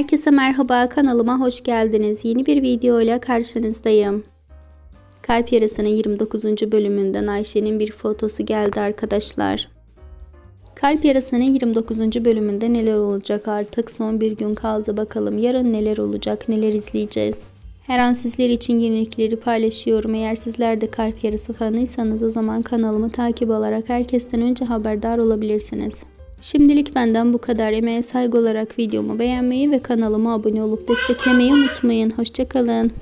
Herkese merhaba kanalıma hoş geldiniz. Yeni bir video ile karşınızdayım. Kalp Yarası'nın 29. bölümünden Ayşe'nin bir fotosu geldi arkadaşlar. Kalp Yarası'nın 29. bölümünde neler olacak artık son bir gün kaldı bakalım yarın neler olacak neler izleyeceğiz. Her an sizler için yenilikleri paylaşıyorum. Eğer sizler de Kalp Yarası fanıysanız o zaman kanalımı takip alarak herkesten önce haberdar olabilirsiniz. Şimdilik benden bu kadar. Emeğe saygı olarak videomu beğenmeyi ve kanalıma abone olup desteklemeyi unutmayın. Hoşçakalın.